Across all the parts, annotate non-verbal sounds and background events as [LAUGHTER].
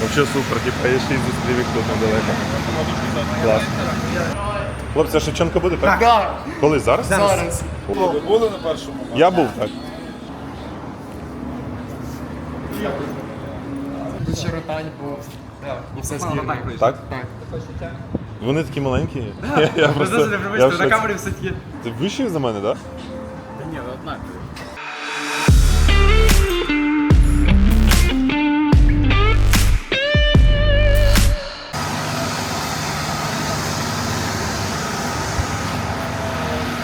Вообще супер, типа я ще й зустрів їх тут недалеко. Клас. Хлопці, а Шевченко буде, так? Так, Коли? Зараз? зараз. Ви були на першому? Я був так. Тут ще ротань, бо не все збірно. Так? Так. Вони такі маленькі. [LAUGHS] Я, я просто, я в на шоці. Ти вищий за мене, так? Ні, ви однакові.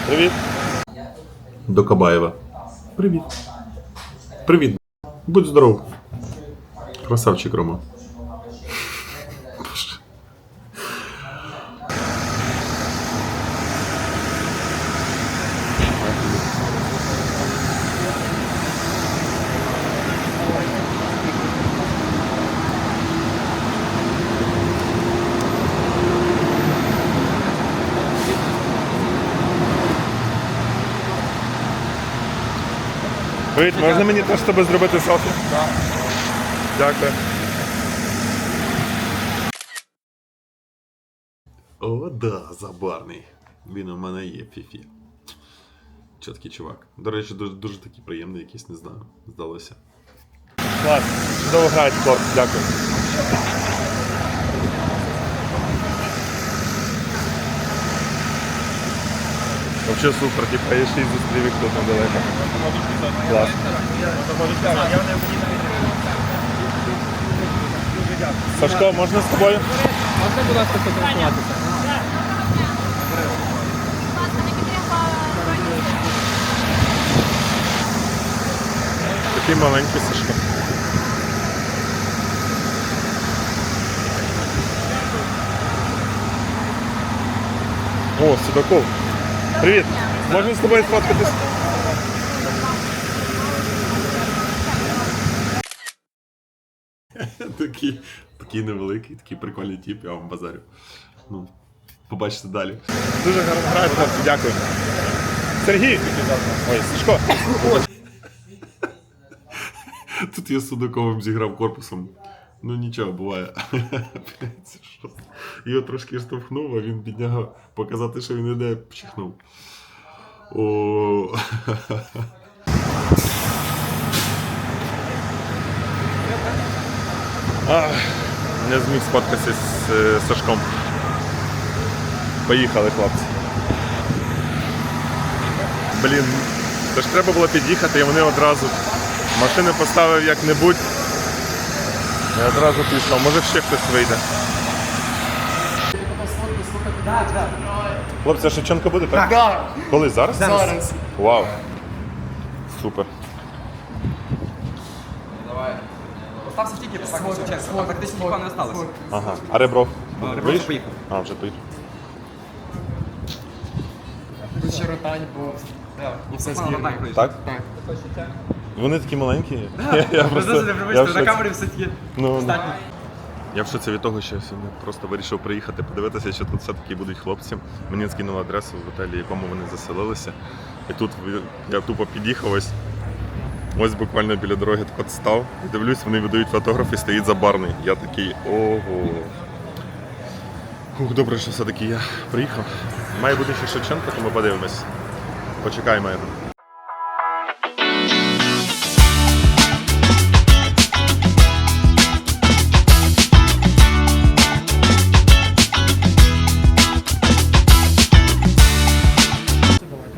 Привіт. До Кабаєва. Привіт. Привіт. Будь здоров. Красавчик Рома. Привіт, можна мені теж з тобою зробити селфі? Так. Дякую. О, да, забарний. Він у мене є фіфі. Чіткий чувак. До речі, дуже, дуже такий приємний, якийсь, не знаю, здалося. Клас, чудово грають, хлопці, дякую. Вообще супер, типа й зустрів їх тут недалеко. Клас. Сашко, можна з тобою? Можна, будь ласка, фотографуватися? Такий маленький Сашко. О, Судаков. Привіт. Можна з тобою сфоткатись? [LAUGHS] такий, такий невеликий, такий прикольний тип, я вам базарю. Ну, побачите далі. Дуже гарно грають, хлопці, дякую. Сергій! Ой, Сашко! Тут я з Судаковим зіграв корпусом. Ну нічого, буває. [LAUGHS] Його трошки штовхнув, а він бідняга показати, що він іде, пчихнув. О. [LAUGHS] Не зміг сфоткатися з е, Сашком. Поїхали, хлопці. Блін, це ж треба було під'їхати, і вони одразу. Машину поставив як-небудь. І одразу пішов. Може ще хтось вийде. Хлопці, а Шевченко буде, так? Так, Коли? Зараз? зараз. Вау. Супер. Остався тільки так, чесно. Практично нікого не осталося. Ага. А Ребров? Ребров Виїхав? поїхав. А, вже поїхав. Ще ротань, бо. Так? Так. Вони такі маленькі. [LAUGHS] Я, я просто, я в на шоці. камері все таки. Ну, ну. Я в шоці від того, що я сьогодні просто вирішив приїхати подивитися, що тут все-таки будуть хлопці. Мені скинули адресу в готелі, в якому вони заселилися. І тут ви- я тупо під'їхав ось. Ось буквально біля дороги так от став і дивлюсь, вони видають фотограф і стоїть забарний. Я такий ого. Ух, добре, що все-таки я приїхав. Має бути ще Шевченко, тому подивимось. Почекаємо його.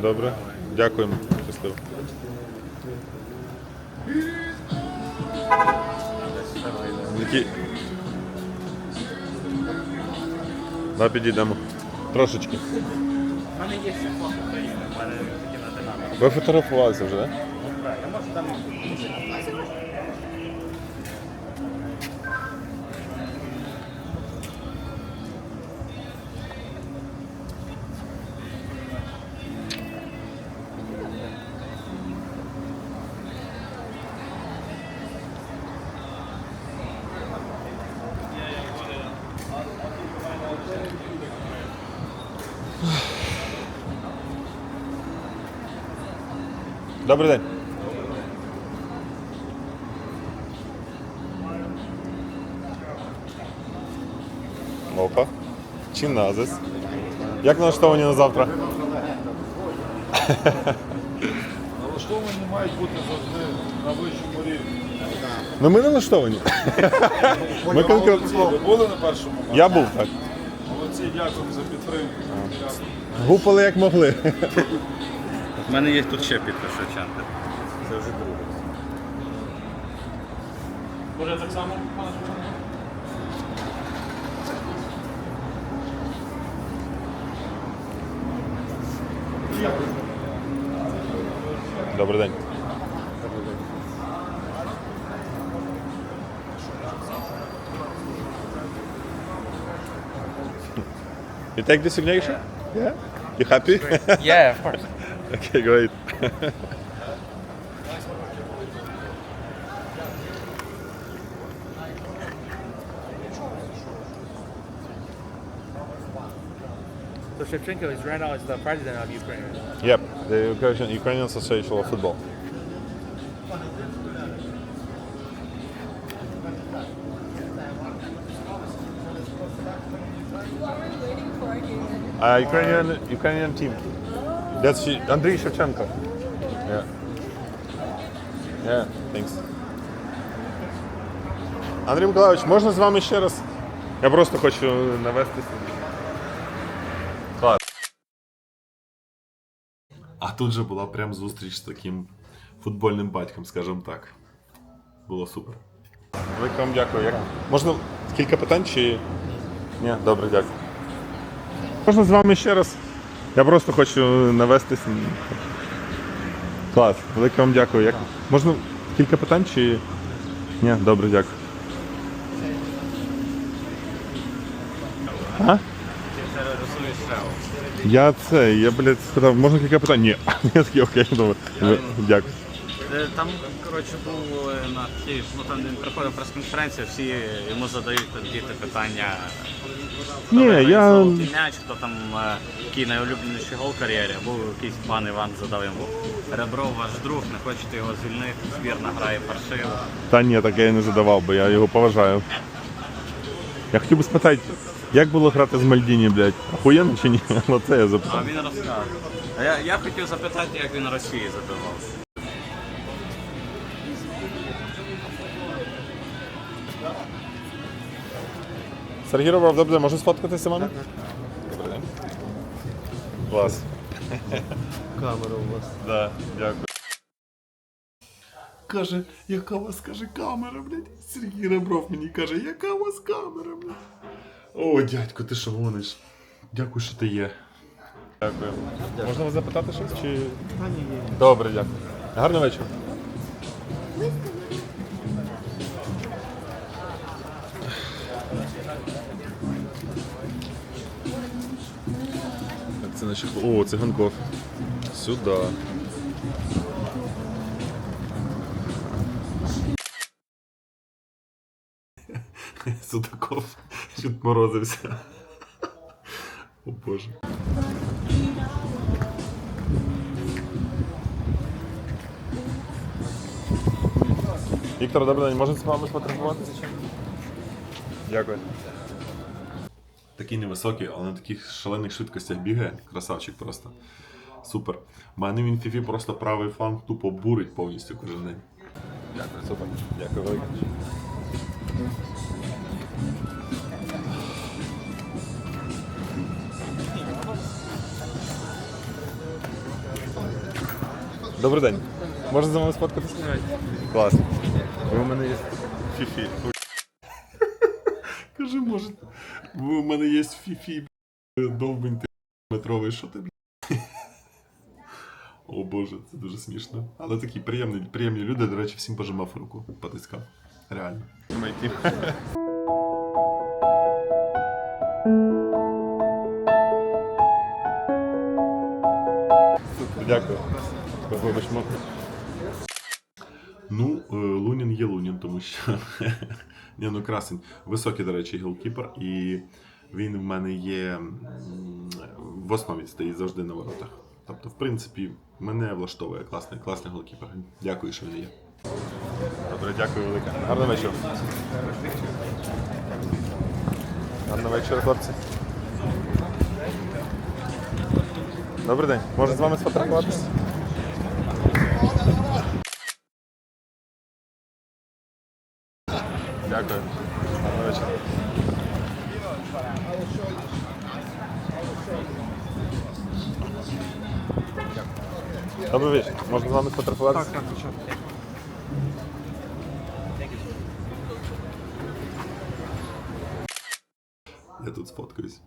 Добре, дякуємо. Щасливо. Які... Да, підійдемо. Трошечки. Ви фотографувалися вже, так? Добрий день. Опа. Чиназис. Як налаштовані на завтра? Налаштовані мають бути завжди на вищому рівні. Ну ми налаштовані. Ми конкретно. Ви були на першому? Я був так. Молодці, дякую за підтримку. Гупали як могли. У мене є тут ще підпис Шевченка. Це вже друге. Добрий день. You take signature? Yeah. You happy? Yeah, of course. Okay, great. So Shevchenko is right now is the president of Ukraine. Yep, the Ukrainian, Ukrainian Association of Football. Uh, Ukrainian Ukrainian team. That's Andriy Shevchenko. Yeah. Yeah, thanks. Андрій Миколаївич, можна з вами ще раз? Я просто хочу навести Клас. А тут же була прям зустріч з таким футбольним батьком, скажімо так. Було супер. Велике вам дякую. Як... Можна кілька питань чи. Ні, добре, дякую. Можна з вами ще раз? Я просто хочу навестись. Клас, велике вам дякую. Як... Можна кілька питань чи. Ні, добре, дякую. А? Я це, я, блядь, сказав, можна кілька питань? Ні. [LAUGHS] Я такий, окей, добре. Дякую. Е, Там, коротше, був е, на ті, ну там він приходив прес-конференція, всі йому задають там діти питання. Хто Ні, виграє я- золотий м'яч, хто там е, який найулюбленіший гол в кар'єрі. Був якийсь пан Іван задав йому ребро, ваш друг, не хочете його звільнити, збірна грає паршиво. Та ні, таке я не задавав, бо я його поважаю. Я хотів би спитати, як було грати з Мальдіні, блядь? Охуєнно чи ні? [LAUGHS] Ну це я А він розказав. А я, я хотів запитати, як він Росії забивав. Сергій Робров, добре, можу сфоткатися з вами? Добрий день. Клас. Камера у вас. Да, дякую. Каже, яка у вас каже камера, блядь. Сергій Ребров мені каже, яка у вас камера, блядь. О, дядько, ти що гониш? Дякую, що ти є. Дякую. Можна вас запитати щось? Чи... ні, ні. Добре, дякую. Гарного вечора. Це О, циганков. Сюди. Судаков відморозився. О боже. Віктор, добрий день, можна з вами сфотографуватися? Дякую. Такий невисокий, але на таких шалених швидкостях бігає. Красавчик просто. Супер. У мене він фіфі просто правий фланг тупо бурить повністю кожен день. Дякую, супер. Дякую велике. Добрий день. Можна з вами сфоткатися? Клас. Ви у мене є фіфі. Кажи, може, у мене є фіфі, довбень ти метровий, що ти? О боже, це дуже смішно. Але такі приємні, приємні люди, до речі, всім пожимав руку, потискав. Реально. Дякую. Вибачмо. Ну, е, Лунін є Лунін, тому що [LAUGHS] Ні, ну красень. Високий, до речі, гілкіпер, і він в мене є в основі стоїть завжди на воротах. Тобто, в принципі, мене влаштовує класний, класний голкіпер. Дякую, що він є. Добре, дякую велике. Гарного вечора. Гарного вечора, хлопці. Добрий день. Можна з вами сфотографуватися? Дякую. Гарного вечора. Добрий вечір. Можна з вами сфотографуватися? Так, звичайно. Я тут сфоткаюсь.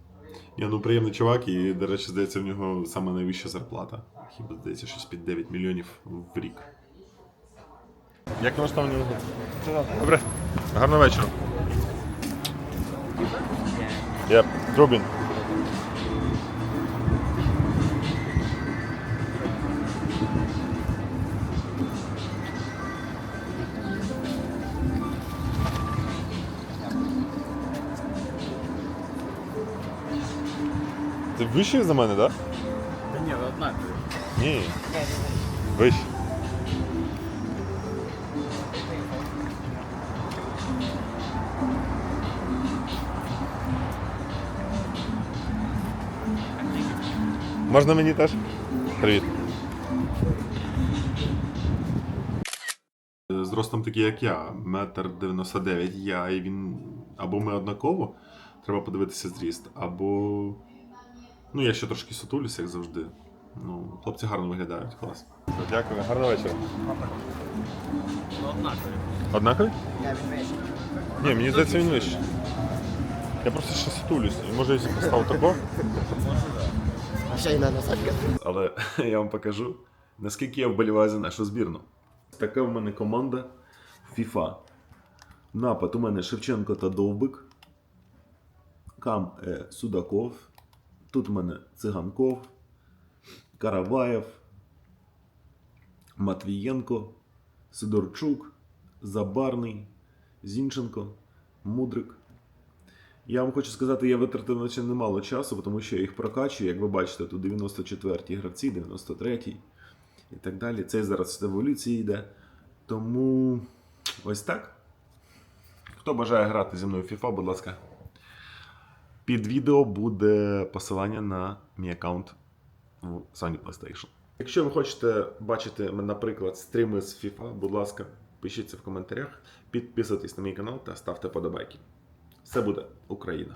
Я ну приємний чувак, і, до речі, здається, в нього саме найвища зарплата. Хіба здається, щось під 9 мільйонів в рік. Як налаштовані ви? Добре. Гарного вечора. Я Дробін. Ти вищий за мене, так? Да? Та ні, ви однакові. Ні. Вищий. Можна мені теж? Привіт. З ростом такий, як я, метр 99 я, і він або ми однаково, треба подивитися зріст, або. Ну, я ще трошки сутулюся, як завжди. Ну, хлопці гарно виглядають, клас. Дякую, гарного вечора. Однакові. Однакові? Ні, мені здається, він вищий. Я просто ще сутулюсь. І може, якщо поставив тако. Ще й на насадка. Але [LAUGHS] я вам покажу, наскільки я вболіваю за нашу збірну. Така в мене команда FIFA. Напад у мене Шевченко та Довбик. Кам е, Судаков. Тут у мене Циганков, Караваєв, Матвієнко, Сидорчук, Забарний, Зінченко, Мудрик. Я вам хочу сказати, я витратив на це немало часу, тому що я їх прокачую. Як ви бачите, тут 94-ті гравці, 93-й і так далі. Цей зараз в еволюції йде. Тому ось так. Хто бажає грати зі мною в FIFA, будь ласка. Під відео буде посилання на мій аккаунт в Sony PlayStation. Якщо ви хочете бачити, наприклад, стріми з FIFA, будь ласка, пишіться в коментарях, підписуйтесь на мій канал та ставте подобайки. Все буде Україна!